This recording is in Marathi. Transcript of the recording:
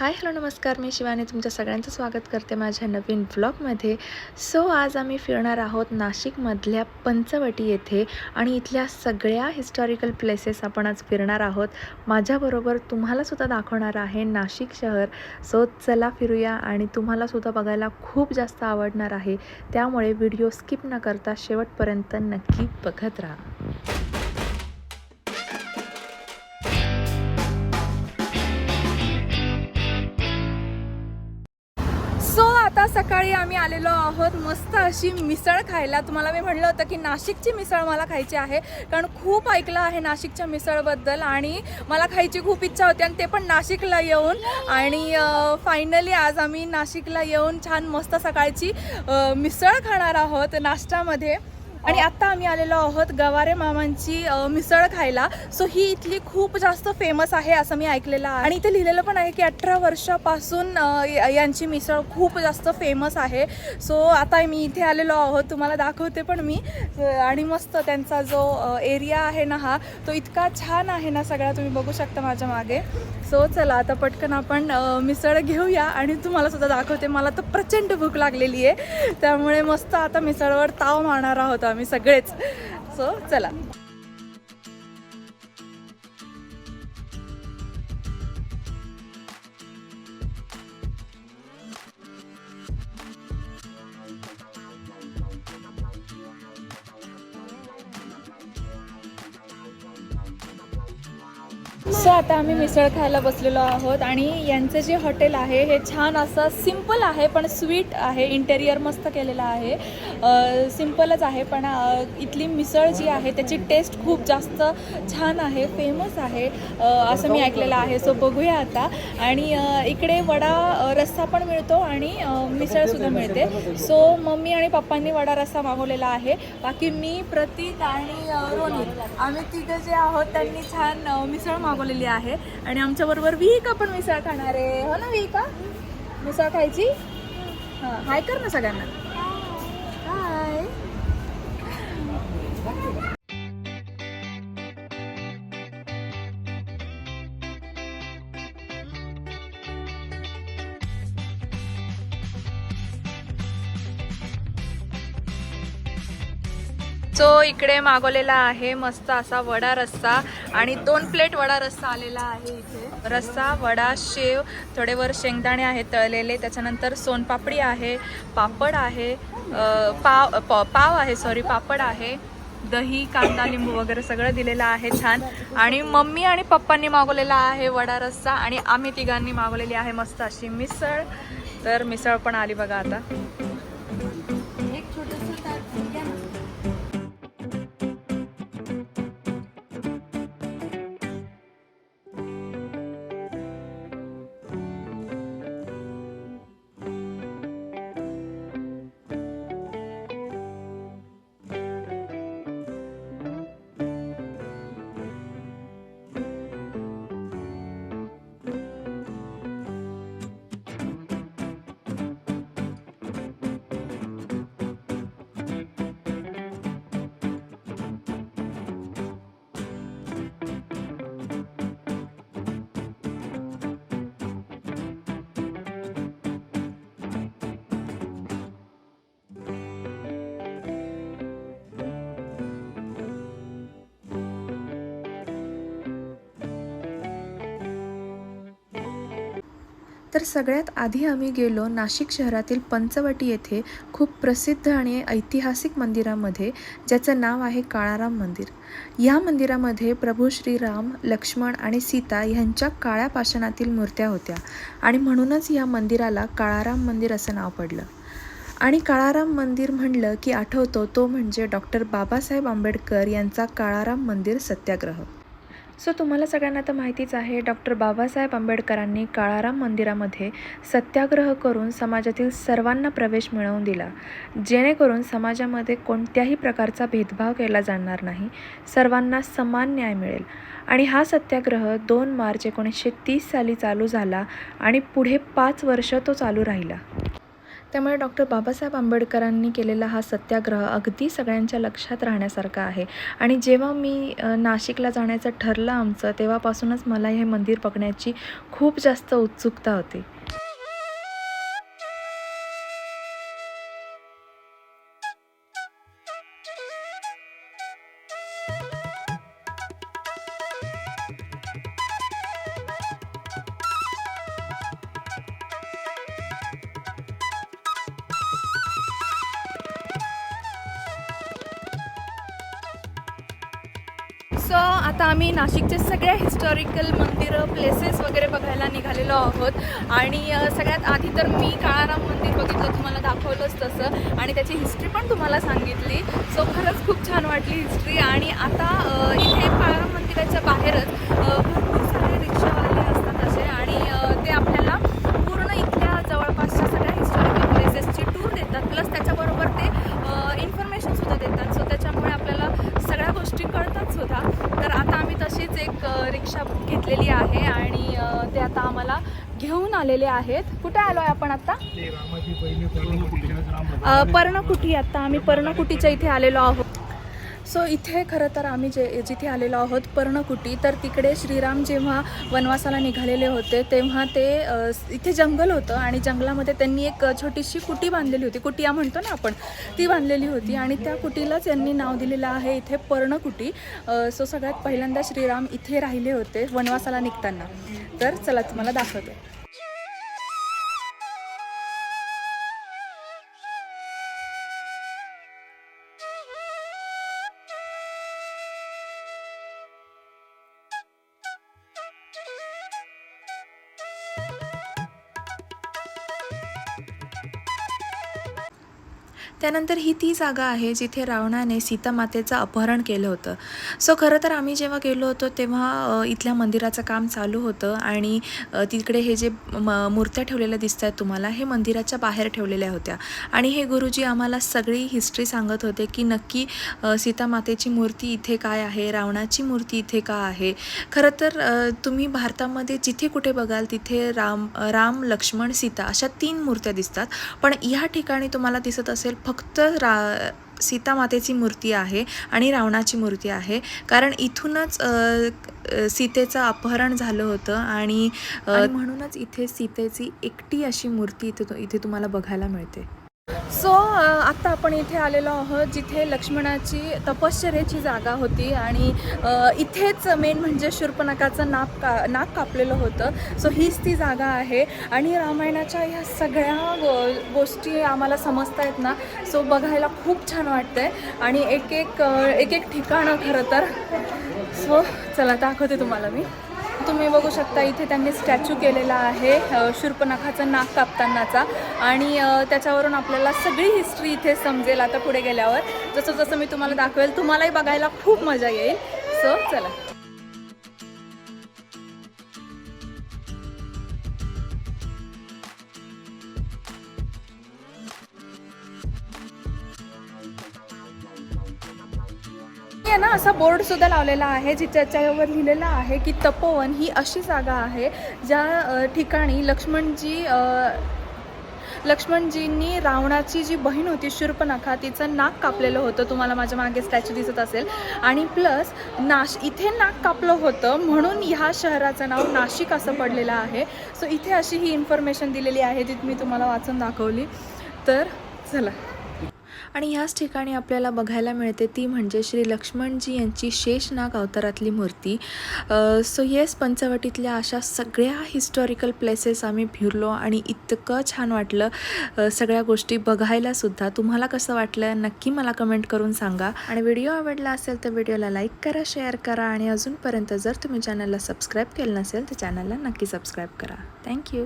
हाय हॅलो नमस्कार. मी शिवानी तुमच्या सगळ्यांचं स्वागत करते माझ्या नवीन ब्लॉगमध्ये. सो आज आम्ही फिरणार आहोत नाशिकमधल्या पंचवटी येथे आणि इथल्या सगळ्या हिस्टॉरिकल प्लेसेस आपण आज फिरणार आहोत. माझ्याबरोबर तुम्हालासुद्धा दाखवणार आहे नाशिक शहर. सो चला फिरूया आणि तुम्हालासुद्धा बघायला खूप जास्त आवडणार आहे. त्यामुळे व्हिडिओ स्किप न करता शेवटपर्यंत नक्की बघत राहा. आम्ही आलेलो आहोत मस्त अशी मिसळ खायला. तुम्हाला मी म्हणलं होतं की नाशिकची मिसळ मला खायची आहे कारण खूप ऐकलं आहे नाशिकच्या मिसळबद्दल आणि मला खायची खूप इच्छा होती आणि ते पण नाशिकला येऊन. आणि फायनली आज आम्ही नाशिकला येऊन छान मस्त सकाळची मिसळ खाणार आहोत नाश्त्यामध्ये आणि आता आम्ही आलेलो आहोत गवारे मामांची मिसळ खायला. सो ही इथली खूप जास्त फेमस आहे असं मी ऐकलेलं आहे. आणि इथे लिहिलेलं पण आहे की अठरा वर्षापासून यांची मिसळ खूप जास्त फेमस आहे. सो आता मी इथे आलेलो आहोत. तुम्हाला दाखवते पण मी. आणि मस्त त्यांचा जो एरिया आहे ना हा तो इतका छान आहे ना सगळा. तुम्ही बघू शकता माझ्या मागे. सो चला आता पटकन आपण मिसळ घेऊया आणि तुम्हाला सुद्धा दाखवते. मला तर प्रचंड भूक लागलेली आहे. त्यामुळे मस्त आता मिसळवर ताव मारणार आहोत आम्ही सगळेच. सो चला. सो आता आम्ही मिसळ खायला बसलेलो आहोत आणि यांचं जे हॉटेल आहे हे छान असं सिंपल आहे पण स्वीट आहे इंटेरियर मस्त केलेलं आहे. सिम्पलच आहे पण इथली मिसळ जी आहे त्याची टेस्ट खूप जास्त छान आहे फेमस आहे. असं मी ऐकलेलं आहे सो बघूया आता. आणि इकडे वडा रस्सा पण मिळतो आणि मिसळसुद्धा मिळते. सो मम्मी आणि पप्पांनी वडा रस्सा मागवलेला आहे. बाकी मी प्रतीक आणि रोनी आम्ही तिघं जे आहोत त्यांनी छान मिसळ मिसळ मागवलेली आहे. आणि आमच्याबरोबर विहिका पण मिसळ खाणार आहे. हो ना विहिका? मिसळ खायची? हां हाय कर ना सगळ्यांना. हाय. सो इकडे मागवलेला आहे मस्त असा वडा रस्सा आणि दोन प्लेट वडा रस्सा आलेला आहे इथे. रस्सा वडा शेव थोडे वर शेंगदाणे आहेत तळलेले. त्याच्यानंतर सोनपापडी आहे पापड आहे पाव पाव आहे सॉरी पापड आहे. दही कांदा लिंबू वगैरे सगळं दिलेलं आहे छान. आणि मम्मी आणि पप्पांनी मागवलेला आहे वडा रस्सा आणि आम्ही तिघांनी मागवलेली आहे मस्त अशी मिसळ. तर मिसळ पण आली बघा आता. तर सगळ्यात आधी आम्ही गेलो नाशिक शहरातील पंचवटी येथे खूप प्रसिद्ध आणि ऐतिहासिक मंदिरामध्ये ज्याचं नाव आहे काळाराम मंदिर. या मंदिरामध्ये प्रभू श्रीराम लक्ष्मण आणि सीता ह्यांच्या काळ्या पाषाणातील मूर्त्या होत्या आणि म्हणूनच या मंदिराला काळाराम मंदिर असं नाव पडलं. आणि काळाराम मंदिर म्हणलं की आठवतो तो म्हणजे डॉक्टर बाबासाहेब आंबेडकर यांचा काळाराम मंदिर सत्याग्रह. सो तुम्हाला सगळ्यांना तर माहितीच आहे डॉक्टर बाबासाहेब आंबेडकरांनी काळाराम मंदिरामध्ये सत्याग्रह करून समाजातील सर्वांना प्रवेश मिळवून दिला. जेणेकरून समाजामध्ये कोणत्याही प्रकारचा भेदभाव केला जाणार नाही सर्वांना समान न्याय मिळेल. आणि हा सत्याग्रह दोन मार्च एकोणीसशे तीस साली चालू झाला आणि पुढे पाच वर्ष तो चालू राहिला. त्यामुळे डॉक्टर बाबासाहेब आंबेडकरांनी केलेला हा सत्याग्रह अगदी सगळ्यांच्या लक्षात राहण्यासारखा आहे. आणि जेव्हा मी नाशिकला जाण्याचं ठरलं आमचं तेव्हापासूनच मला हे मंदिर बघण्याची खूप जास्त उत्सुकता होती. आता आम्ही नाशिकचे सगळ्या हिस्टॉरिकल मंदिरं प्लेसेस वगैरे बघायला निघालेलो आहोत. आणि सगळ्यात आधी तर मी काळाराम मंदिर बघितलं तुम्हाला दाखवलंच तसं. आणि त्याची हिस्ट्री पण तुम्हाला सांगितली. सो खरंच खूप छान वाटली हिस्ट्री आणि आता इथे काळाराम मंदिराच्या बाहेरच अ, भरपूर सारे रिक्षावाले असतात असे आणि अ, ते आपल्याला पूर्ण इथल्या जवळपासच्या सगळ्या हिस्टॉरिकल प्लेसेसची टूर देतात प्लस त्याच्याबरोबर ते इन्फॉर्मेशन सुद्धा देतात सो त्याच्यामुळे आपल्याला सगळ्या गोष्टी कळतात सुद्धा तर आता आम्ही तशीच एक अ, रिक्षा घेतलेली आहे आणि अ, ते आता आम्हाला घेऊन आलेले आहेत. कुठे आलो आहे आपण आता? अ, पर्णकुटी आता आम्ही पर्णकुटीच्या इथे आलेलो आहोत. सो इथे खरं तर आम्ही जे जिथे आलेलो आहोत पर्णकुटी तर तिकडे श्रीराम जेव्हा वनवासाला निघालेले होते तेव्हा ते इथे जंगल होतं आणि जंगलामध्ये त्यांनी एक छोटीशी कुटी बांधलेली होती. कुटिया म्हणतो ना आपण ती बांधलेली होती आणि त्या कुटीलाच यांनी नाव दिलेलं आहे इथे पर्णकुटी. सो सगळ्यात पहिल्यांदा श्रीराम इथे राहिले होते वनवासाला निघताना. तर चला तुम्हाला दाखवते. त्यानंतर ही ती जागा आहे जिथे रावणाने सीतामातेचं अपहरण केलं होतं. सो खरं तर आम्ही जेव्हा गेलो होतो तेव्हा इथल्या मंदिराचं काम चालू होतं आणि तिकडे हे जे म मूर्त्या ठेवलेल्या दिसत आहेत तुम्हाला हे मंदिराच्या बाहेर ठेवलेल्या होत्या. आणि हे गुरुजी आम्हाला सगळी हिस्ट्री सांगत होते की नक्की सीतामातेची मूर्ती इथे काय आहे रावणाची मूर्ती इथे का आहे. खरं तर तुम्ही भारतामध्ये जिथे कुठे बघाल तिथे राम राम लक्ष्मण सीता अशा तीन मूर्त्या दिसतात. पण ह्या ठिकाणी तुम्हाला दिसत असेल फक्त रा सीतामातेची मूर्ती आहे आणि रावणाची मूर्ती आहे. कारण इथूनच सीतेचं अपहरण झालं होतं आणि म्हणूनच इथे सीतेची एकटी अशी मूर्ती इथे इथे तुम्हाला बघायला मिळते. सो आत्ता आपण इथे आलेलो आहोत जिथे लक्ष्मणाची तपश्चर्याची जागा होती आणि इथेच मेन म्हणजे शूर्पणखाचं नाक का नाक कापलेलं होतं. सो हीच ती जागा आहे. आणि रामायणाच्या ह्या सगळ्या गो गोष्टी आम्हाला समजता आहेत ना सो बघायला खूप छान वाटतंय. आणि एक एक एक एक ठिकाणं खरं तर. सो चला दाखवते तुम्हाला मी. तुम्ही बघू शकता इथे त्यांनी स्टॅच्यू केलेला आहे शूर्पनाखाचं नाक कापतानाचा. आणि त्याच्यावरून आपल्याला सगळी हिस्ट्री इथे समजेल आता पुढे गेल्यावर. जसं जसं मी तुम्हाला दाखवेल तुम्हालाही बघायला खूप मजा येईल. सो चला. असा बोर्ड सुद्धा लावलेला आहे जिच्याच्यावर लिहिलेलं आहे की तपोवन ही अशी जागा आहे ज्या ठिकाणी लक्ष्मणजी लक्ष्मणजींनी रावणाची जी बहीण होती शूर्पनाखा तिचं नाक कापलेलं होतं. तुम्हाला माझ्या मागे स्टॅच्यू दिसत असेल. आणि प्लस नाश इथे नाक कापलं होतं म्हणून ह्या शहराचं नाव नाशिक असं पडलेलं आहे. सो इथे अशी ही इन्फॉर्मेशन दिलेली आहे जी मी तुम्हाला वाचून दाखवली. तर चला. आणि ह्याच ठिकाणी आपल्याला बघायला मिळते ती म्हणजे श्री लक्ष्मणजी यांची शेषनाग अवतारातली मूर्ती. सो येस पंचवटीतल्या अशा सगळ्या हिस्टॉरिकल प्लेसेस आम्ही फिरलो आणि इतकं छान वाटलं सगळ्या गोष्टी बघायलासुद्धा तुम्हाला कसं वाटलं नक्की मला कमेंट करून सांगा. आणि व्हिडिओ आवडला असेल तर व्हिडिओला लाईक करा शेअर करा आणि अजूनपर्यंत जर तुम्ही चॅनलला सबस्क्राईब केलं नसेल तर चॅनलला नक्की सबस्क्राईब करा. थँक्यू